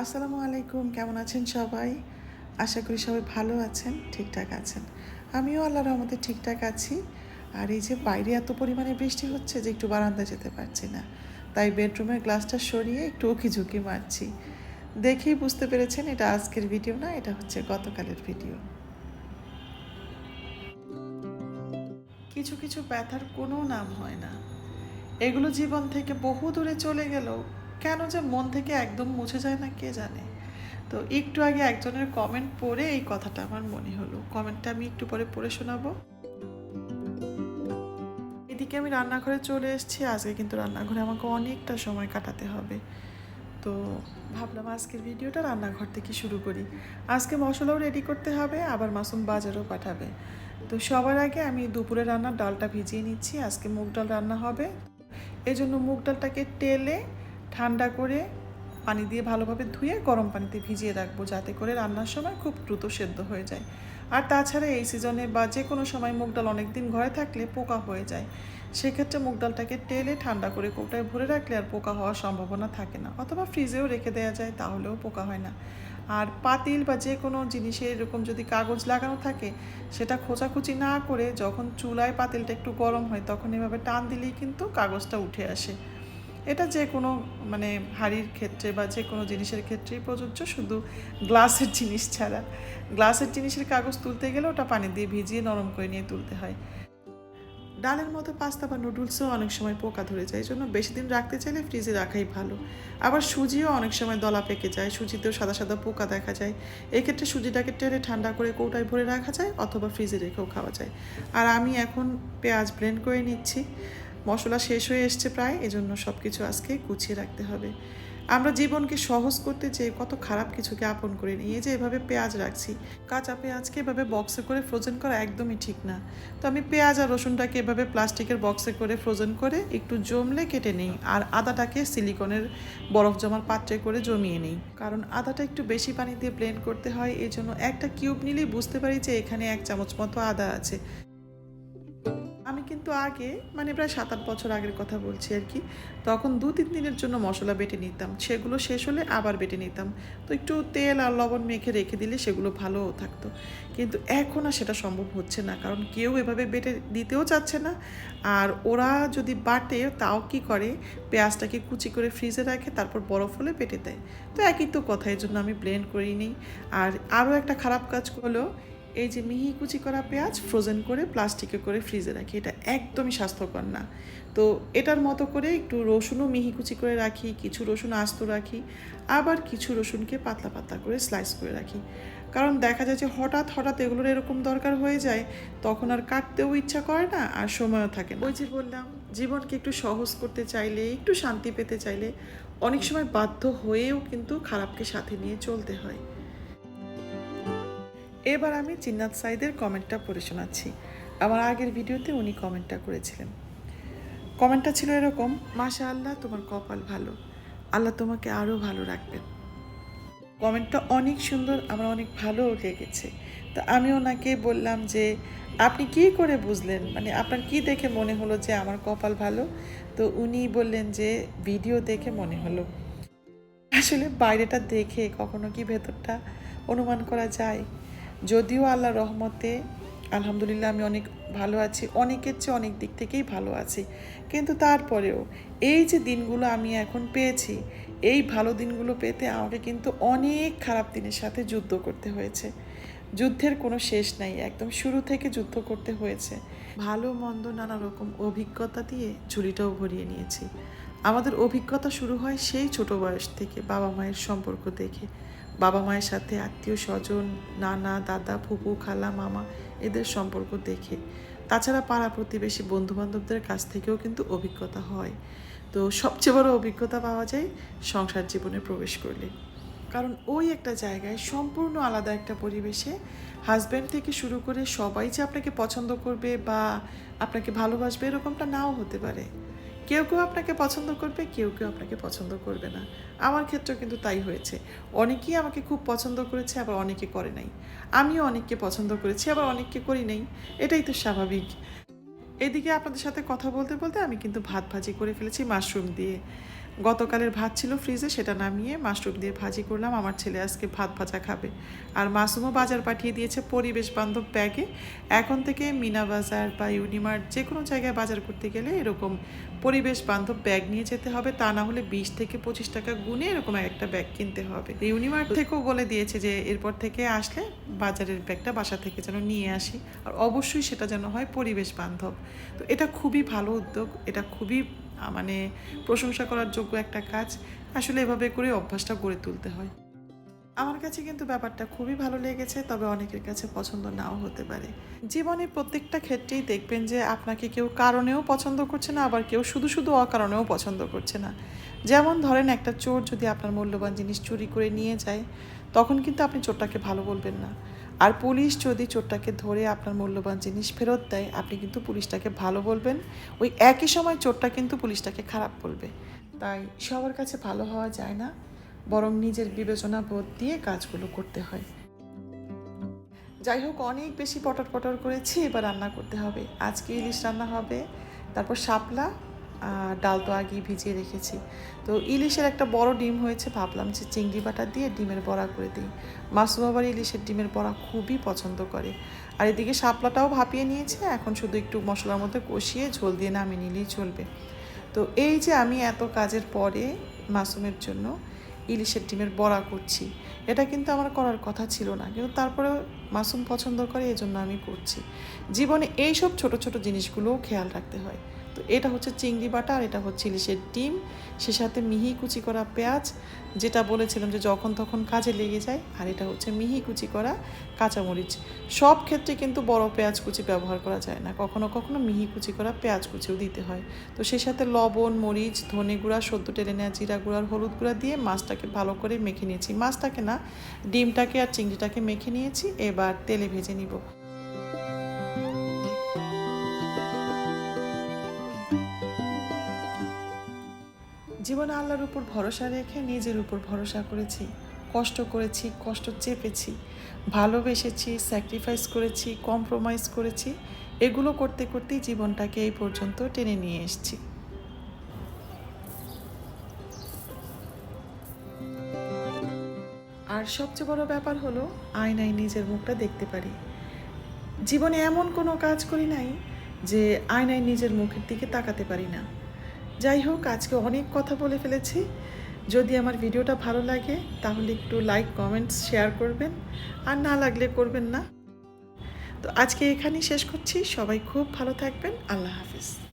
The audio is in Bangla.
আসসালামু আলাইকুম, কেমন আছেন সবাই? আশা করি সবাই ভালো আছেন, ঠিকঠাক আছেন। আমিও আল্লাহর রহমতে ঠিকঠাক আছি। আর এই যে বাইরে এত পরিমাণে বৃষ্টি হচ্ছে যে একটু বারান্দা যেতে পারছি না। তাই বেডরুমের গ্লাসটা সরিয়ে একটু উকি মারছি। দেখেই বুঝতে পেরেছেন, এটা আজকের ভিডিও না, এটা হচ্ছে গতকালের ভিডিও। কিছু কিছু ব্যথার কোনো নাম হয় না। এগুলো জীবন থেকে বহু দূরে চলে গেলেও কেন যে মন থেকে একদম মুছে যায় না, কে জানে? তো একটু আগে একজনের কমেন্ট পড়ে এই কথাটা আমার মনে হলো। কমেন্টটা আমি একটু পরে পড়ে শোনাবো। এদিকে আমি রান্নাঘরে চলে এসেছি। আজকে কিন্তু রান্নাঘরে আমাকে অনেকটা সময় কাটাতে হবে। তো ভাবলাম আজকের ভিডিওটা রান্নাঘর থেকে শুরু করি। আজকে মশলাও রেডি করতে হবে, আবার মাসুম বাজারও পাঠাবে। তো সবার আগে আমি দুপুরে রান্নার ডালটা ভিজিয়ে নিচ্ছি। আজকে মুগ ডাল রান্না হবে। এই জন্য মুগ ডালটাকে টেলে ঠান্ডা করে পানি দিয়ে ভালোভাবে ধুয়ে গরম পানিতে ভিজিয়ে রাখব, যাতে করে রান্নার সময় খুব দ্রুত সেদ্ধ হয়ে যায়। আর তাছাড়া এই সিজনে বা যে কোনো সময় মুগ ডাল অনেক দিন ঘরে থাকলে পোকা হয়ে যায়। সেক্ষেত্রে মুগ ডালটাকে টেলে ঠান্ডা করে কৌটায় ভরে রাখলে আর পোকা হওয়ার সম্ভাবনা থাকে না, অথবা ফ্রিজেও রেখে দেওয়া যায়, তাহলেও পোকা হয় না। আর পাতিল বা যে কোনো জিনিসে এরকম যদি কাগজ লাগানো থাকে, সেটা খোঁচাখুচি না করে যখন চুলায় পাতিলটা একটু গরম হয়, তখন এভাবে টান দিলেই কিন্তু কাগজটা উঠে আসে। এটা যে কোনো মানে হাড়ির ক্ষেত্রে বা যে কোনো জিনিসের ক্ষেত্রেই প্রযোজ্য, শুধু গ্লাসের জিনিস ছাড়া। গ্লাসের জিনিসের কাগজ তুলতে গেলে ওটা পানি দিয়ে ভিজিয়ে নরম করে নিয়ে তুলতে হয়। ডালের মতো পাস্তা বা নুডলসও অনেক সময় পোকা ধরে যায়, এই জন্য বেশি দিন রাখতে চাইলে ফ্রিজে রাখাই ভালো। আবার সুজিও অনেক সময় দলা পেকে যায়, সুজিতেও সাদা সাদা পোকা দেখা যায়। এক্ষেত্রে সুজিটাকে টেলে ঠান্ডা করে কৌটায় ভরে রাখা যায় অথবা ফ্রিজে রেখেও খাওয়া যায়। আর আমি এখন পেঁয়াজ ব্লেন্ড করে নিচ্ছি। মশলা শেষ হয়ে এসছে প্রায়, এজন্য সব কিছু আজকে গুছিয়ে রাখতে হবে। আমরা জীবনকে সহজ করতে চেয়ে কত খারাপ কিছুকে আপন করে নিই। এই যে এভাবে পেঁয়াজ রাখছি, কাঁচা পেঁয়াজকে এভাবে বক্সে করে ফ্রোজেন করা একদমই ঠিক না। তো আমি পেঁয়াজ আর রসুনটাকে এভাবে প্লাস্টিকের বক্সে করে ফ্রোজেন করে একটু জমলে কেটে নিই আর আদাটাকে সিলিকনের বরফ জমার পাত্রে করে জমিয়ে নিই। কারণ আদাটা একটু বেশি পানি দিয়ে ব্লেন্ড করতে হয় এই জন্য একটা কিউব নিলেই বুঝতে পারি যে এখানে এক চামচ মতো আদা আছে। কিন্তু আগে মানে প্রায় সাত আট বছর আগের কথা বলছি আর কি, তখন দু তিন দিনের জন্য মশলা বেটে নিতাম। সেগুলো শেষ হলে আবার বেটে নিতাম। তো একটু তেল আর লবণ মেখে রেখে দিলে সেগুলো ভালোও থাকতো। কিন্তু এখন আর সেটা সম্ভব হচ্ছে না। কারণ কেউ এভাবে বেটে দিতেও চাচ্ছে না। আর ওরা যদি বাটে, তাও কি করে? পেঁয়াজটাকে কুচি করে ফ্রিজে রাখে, তারপর বরফ হলে বেটে দেয়। তো একই তো কথা এই জন্য আমি ব্লেন্ড করিনি। আর আরও একটা খারাপ কাজ হলো এই যে মিহি কুচি করা পেঁয়াজ ফ্রোজেন করে প্লাস্টিকে করে ফ্রিজে রাখি। এটা একদমই স্বাস্থ্যকর না। তো এটার মতো করে একটু রসুনও মিহি কুচি করে রাখি, কিছু রসুন আস্ত রাখি, আবার কিছু রসুনকে পাতলা পাতলা করে স্লাইস করে রাখি। কারণ দেখা যায় যে হঠাৎ হঠাৎ এগুলোর এরকম দরকার হয়ে যায়, তখন আর কাটতেও ইচ্ছা করে না আর সময়ও থাকে না। ওই যে বললাম, জীবনকে একটু সহজ করতে চাইলে, একটু শান্তি পেতে চাইলে অনেক সময় বাধ্য হয়েও কিন্তু খারাপকে সাথে নিয়ে চলতে হয়। এবার আমি চিন্নাত সাইদের কমেন্টটা পড়ে শোনাচ্ছি। আমার আগের ভিডিওতে উনি কমেন্টটা করেছিলেন। কমেন্টটা ছিল এরকম মাশা আল্লাহ তোমার কপাল ভালো। আল্লাহ তোমাকে আরও ভালো রাখবেন। কমেন্টটা অনেক সুন্দর, আমার অনেক ভালো লেগেছে। তো আমি ওনাকে বললাম যে, আপনি কি করে বুঝলেন? মানে আপনার কি দেখে মনে হলো যে আমার কপাল ভালো? তো উনি বললেন যে, ভিডিও দেখে মনে হলো। আসলে বাইরেটা দেখে কখনো কি ভেতরটা অনুমান করা যায়? যদিও আল্লাহ রহমতে, আলহামদুলিল্লাহ আমি অনেক ভালো আছি, অনেকের চেয়ে অনেক দিক থেকেই ভালো আছি। কিন্তু তারপরেও এই যে দিনগুলো আমি এখন পেয়েছি, এই ভালো দিনগুলো পেতে আমাকে কিন্তু অনেক খারাপ দিনের সাথে যুদ্ধ করতে হয়েছে। যুদ্ধের কোনো শেষ নাই, একদম শুরু থেকে যুদ্ধ করতে হয়েছে। ভালো, মন্দ, নানা রকম অভিজ্ঞতা দিয়ে ঝুলিটাও ভরিয়ে নিয়েছি। আমাদের অভিজ্ঞতা শুরু হয় সেই ছোট বয়স থেকে বাবা মায়ের সম্পর্ক দেখে। বাবা মায়ের সাথে আত্মীয় স্বজন, নানা, দাদা, ফুপু, খালা, মামা এদের সম্পর্ক দেখে। তাছাড়া পাড়া প্রতিবেশী বন্ধু বান্ধবদের কাছ থেকেও কিন্তু অভিজ্ঞতা হয়। তো সবচেয়ে বড় অভিজ্ঞতা পাওয়া যায় সংসার জীবনে প্রবেশ করলে। কারণ ওই একটা জায়গায় সম্পূর্ণ আলাদা একটা পরিবেশে হাজব্যান্ড থেকে শুরু করে সবাই যে আপনাকে পছন্দ করবে বা আপনাকে ভালোবাসবে এরকমটা নাও হতে পারে। কেউ কেউ আপনাকে পছন্দ করবে, কেউ কেউ আপনাকে পছন্দ করবে না। আমার ক্ষেত্রেও কিন্তু তাই হয়েছে। অনেকেই আমাকে খুব পছন্দ করেছে, আবার অনেকে করে নাই। আমিও অনেককে পছন্দ করেছি, আবার অনেককে করি নাই। এটাই তো স্বাভাবিক। এদিকে আপনাদের সাথে কথা বলতে বলতে আমি কিন্তু ভাত ভাজি করে ফেলেছি মাশরুম দিয়ে। গতকালের ভাত ছিল ফ্রিজে, সেটা নামিয়ে মাশরুম দিয়ে ভাজি করলাম। আমার ছেলে আজকে ভাত ভাজা খাবে। আর মাসুমও বাজার পাঠিয়ে দিয়েছে পরিবেশ বান্ধব ব্যাগে। এখন থেকে মিনা বাজার বা ইউনিমার্ট যে কোনো জায়গায় বাজার করতে গেলে এরকম পরিবেশ বান্ধব ব্যাগ নিয়ে যেতে হবে। তা না হলে বিশ থেকে পঁচিশ টাকা গুনে এরকম একটা ব্যাগ কিনতে হবে। ইউনিমার্ট থেকেও বলে দিয়েছে যে, এরপর থেকে আসলে বাজারের ব্যাগটা বাসা থেকে যেন নিয়ে আসি। আর অবশ্যই সেটা যেন হয় পরিবেশ বান্ধব। তো এটা খুবই ভালো উদ্যোগ। এটা খুবই মানে প্রশংসা করার যোগ্য একটা কাজ। আসলে এভাবে করে অভ্যাসটা গড়ে তুলতে হয়। আমার কাছে কিন্তু ব্যাপারটা খুবই ভালো লেগেছে, তবে অনেকের কাছে পছন্দ নাও হতে পারে। জীবনে প্রত্যেকটা ক্ষেত্রেই দেখবেন যে আপনাকে কেউ কারণেও পছন্দ করছে না, আবার কেউ শুধু শুধু অকারণেও পছন্দ করছে না। যেমন ধরেন একটা চোর যদি আপনার মূল্যবান জিনিস চুরি করে নিয়ে যায়, তখন কিন্তু আপনি চোরটাকে ভালো বলবেন না। আর পুলিশ যদি চোরটাকে ধরে আপনার মূল্যবান জিনিস ফেরত দেয়, আপনি কিন্তু পুলিশটাকে ভালো বলবেন। ওই একই সময় চোরটা কিন্তু পুলিশটাকে খারাপ বলবে। তাই সবার কাছে ভালো হওয়া যায় না, বরং নিজের বিবেচনা বোধ দিয়ে কাজগুলো করতে হয়। যাই হোক, অনেক বেশি পটর পটর করেছি, এবার রান্না করতে হবে। আজকে ইলিশ রান্না হবে, তারপর শাপলা ডাল তো আগেই ভিজিয়ে রেখেছি। তো ইলিশের একটা বড় ডিম হয়েছে, ভাবলাম যে চিংড়ি বাটা দিয়ে ডিমের বড়া করে দিই। মাসুম বাবার ইলিশের ডিমের বড়া খুবই পছন্দ করে। আর এদিকে শাপলাটাও ভাপিয়ে নিয়েছে, এখন শুধু একটু মশলার মধ্যে কষিয়ে ঝোল দিয়ে নামিয়ে নিলেই চলবে। তো এই যে আমি এত কাজের পরে মাসুমের জন্য ইলিশের ডিমের বড়া করছি, এটা কিন্তু আমার করার কথা ছিল না। কিন্তু তারপরেও মাসুম পছন্দ করে এই জন্য আমি করছি। জীবনে এইসব ছোট ছোট জিনিসগুলোও খেয়াল রাখতে হয়। তো এটা হচ্ছে চিংড়ি বাটা আর এটা হচ্ছে ইলিশের ডিম। সে সাথে মিহি কুচি করা পেঁয়াজ, যেটা বলেছিলাম যে যখন তখন কাজে লেগে যায়। আর এটা হচ্ছে মিহি কুচি করা কাঁচামরিচ। সব ক্ষেত্রে কিন্তু বড় পেঁয়াজ কুচি ব্যবহার করা যায় না। কখনো কখনো মিহি কুচি করা পেঁয়াজ কুচিও দিতে হয়। তো সেই সাথে লবণ, মরিচ, ধনে গুঁড়া, সদ্য টেলে নেওয়া জিরা গুঁড়ার হলুদ গুঁড়া দিয়ে মাছটাকে ভালো করে মেখে নিয়েছি। মাছটাকে না, ডিমটাকে আর চিংড়িটাকে মেখে নিয়েছি। এবার তেলে ভেজে নিব। জীবনে আল্লাহর উপর ভরসা রেখে নিজের উপর ভরসা করেছি। কষ্ট করেছি, কষ্ট চেপেছি, ভালোবেসেছি স্যাক্রিফাইস করেছি কম্প্রোমাইজ করেছি। এগুলো করতে করতেই জীবনটাকে এই পর্যন্ত টেনে নিয়ে এসেছি। আর সবচেয়ে বড় ব্যাপার হলো, আয়নায় নিজের মুখটা দেখতে পারি। জীবনে এমন কোনো কাজ করি নাই যে আয়নায় নিজের মুখের দিকে তাকাতে পারি না। যাই হোক, আজকে অনেক কথা বলে ফেলেছি। যদি আমার ভিডিওটা ভালো লাগে, তাহলে একটু লাইক কমেন্টস শেয়ার করবেন। আর না লাগলে করবেন না। তো আজকে এখানেই শেষ করছি। সবাই খুব ভালো থাকবেন। আল্লাহ হাফিজ।